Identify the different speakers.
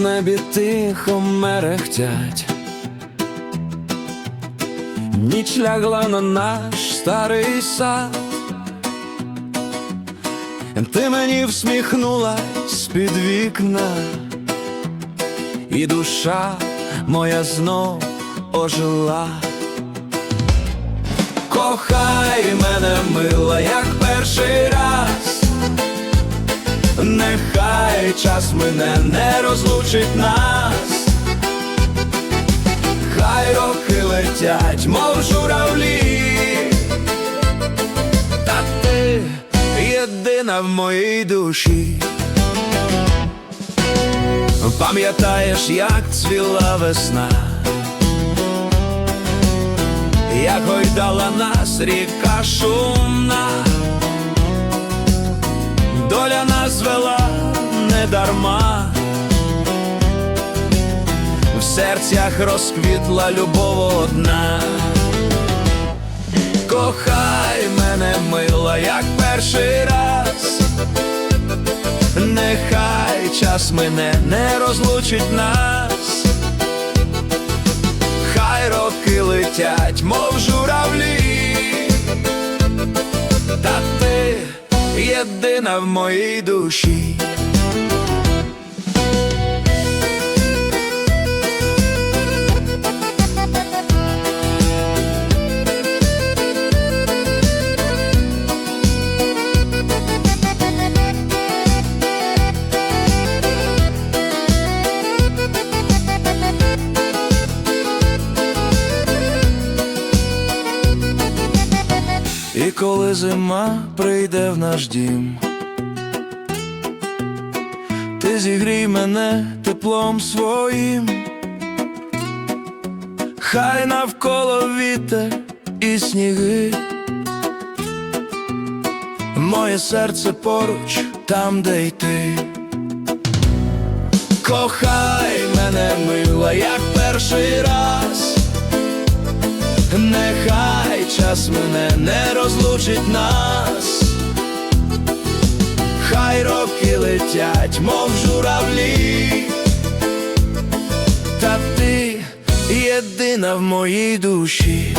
Speaker 1: небі тихо мерехтять. Ніч лягла на наш старий сад. Ти мені всміхнулась з-під вікна, і душа моя знов ожила. Кохай мене, мила, як перший нехай час мене не розлучить нас, хай роки летять, мов журавлі, та ти єдина в моїй душі. Пам'ятаєш, як цвіла весна, як гойдала нас ріка шумна, доля нас вела недарма, в серцях розквітла любов одна. Кохай мене, мила, як перший раз, нехай час мене не розлучить нас, хай роки летять, мов журавлі, та ти єдина в моїй душі. Коли зима прийде в наш дім, ти зігрій мене теплом своїм, хай навколо вітер і сніги, моє серце поруч там, де й ти. Кохай мене, мила, як перший раз. Час мене не розлучить нас, хай роки летять, мов журавлі, та ти єдина в моїй душі.